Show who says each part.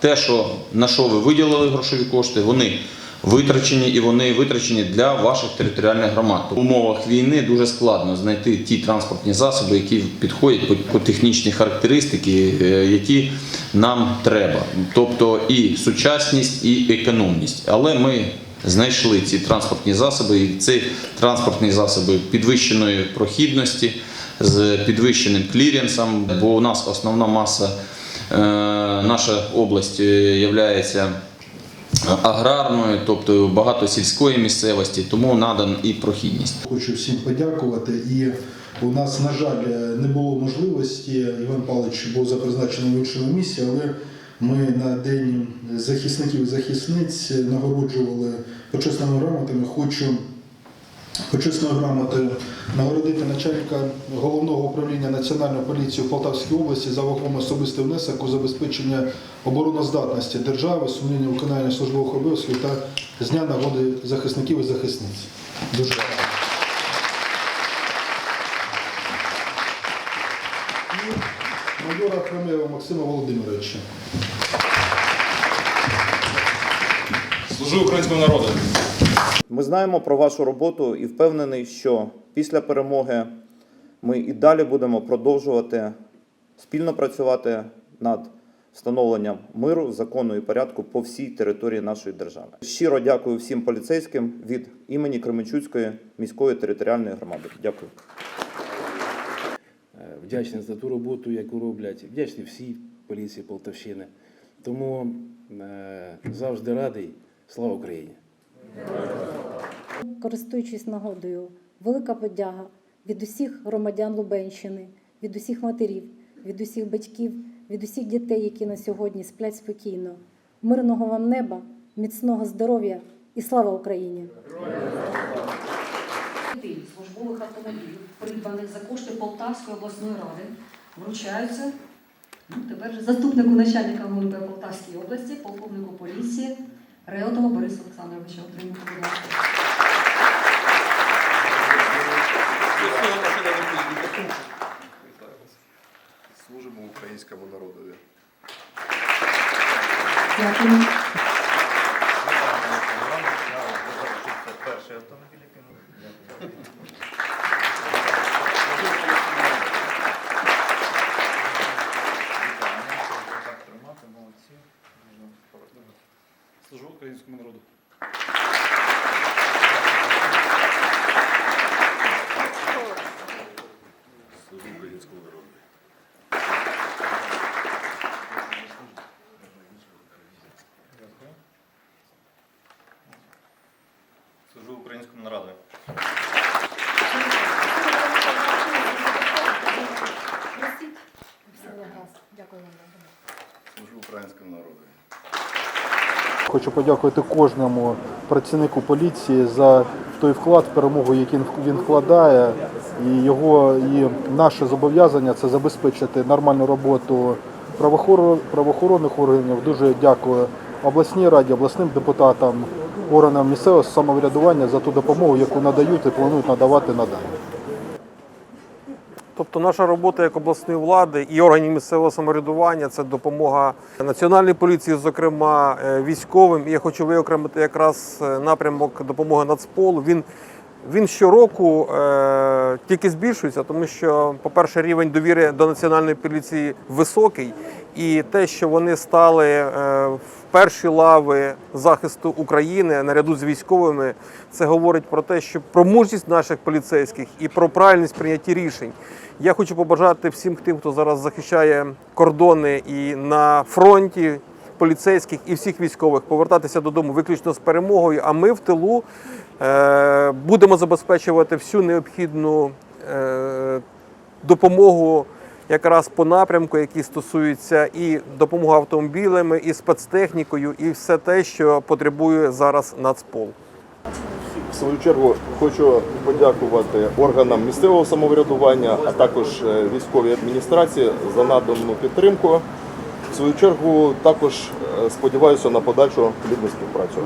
Speaker 1: Те, що на що ви виділили грошові кошти, вони витрачені і вони витрачені для ваших територіальних громад. В умовах війни дуже складно знайти ті транспортні засоби, які підходять по, по технічній характеристики, е, які нам треба. Тобто і сучасність, і економність. Але ми знайшли ці транспортні засоби, і ці транспортні засоби підвищеної прохідності з підвищеним кліренсом, бо у нас основна маса, наша область є аграрною, тобто багато сільської місцевості, тому надан і прохідність.
Speaker 2: Хочу всім подякувати. І у нас, на жаль, не було можливості. Іван Павлович був за призначеним в іншому місці, але ми на день захисників і захисниць нагороджували почесними грамотами. Хочу почесною грамотою нагородити начальника головного управління Національної поліції в Полтавській області за вагомий особистий внесок у забезпечення обороноздатності держави, сумління виконання службових обов'язків та з дня нагоди захисників і захисниць. Дуже майора Хромева Максима Володимировича.
Speaker 3: Служу українському народу.
Speaker 4: Ми знаємо про вашу роботу і впевнений, що після перемоги ми і далі будемо продовжувати спільно працювати над встановленням миру, закону і порядку по всій території нашої держави. Щиро дякую всім поліцейським від імені Кременчуцької міської територіальної громади. Дякую.
Speaker 5: Е, Вдячний за ту роботу, яку роблять, вдячний всій поліції Полтавщини. Тому е, завжди радий. Слава Україні!
Speaker 6: Користуючись нагодою, велика подяга від усіх громадян Лубенщини, від усіх матерів, від усіх батьків, від усіх дітей, які на сьогодні сплять спокійно. Мирного вам неба, міцного здоров'я і слава Україні!
Speaker 7: Службових автомобілів, придбаних за кошти Полтавської обласної ради, вручаються ну, тепер же заступнику начальника ГУНП Полтавської області, полковнику поліції Реотову Борису Олександровичу. Отримуйте, Дякую.
Speaker 3: Служу українському народу.
Speaker 8: Служу українському народу.
Speaker 3: Українському народу.
Speaker 8: Служу українському народу.
Speaker 2: Хочу подякувати кожному працівнику поліції за той вклад в перемогу, який він вкладає. І його і наше зобов'язання це забезпечити нормальну роботу правоохоронних органів. Дуже дякую обласній раді, обласним депутатам, органам місцевого самоврядування за ту допомогу, яку надають і планують надавати надалі.
Speaker 9: Тобто наша робота як обласної влади і органів місцевого самоврядування це допомога національній поліції, зокрема е, військовим. І я хочу виокремити якраз е, напрямок допомоги Нацполу. Він він щороку е, тільки збільшується, тому що, по-перше, рівень довіри до національної поліції високий, і те, що вони стали е, в перші лави захисту України наряду з військовими, це говорить про те, що про мужність наших поліцейських і про правильність прийняття рішень. Я хочу побажати всім тим, хто зараз захищає кордони і на фронті поліцейських і всіх військових повертатися додому виключно з перемогою. А ми в тилу е, будемо забезпечувати всю необхідну е, допомогу якраз по напрямку, який стосується і допомоги автомобілями, і спецтехнікою, і все те, що потребує зараз Нацпол.
Speaker 10: В свою чергу хочу подякувати органам місцевого самоврядування, а також е, військовій адміністрації за надану підтримку. В свою чергу також е, сподіваюся на подальшу плідну співпрацю.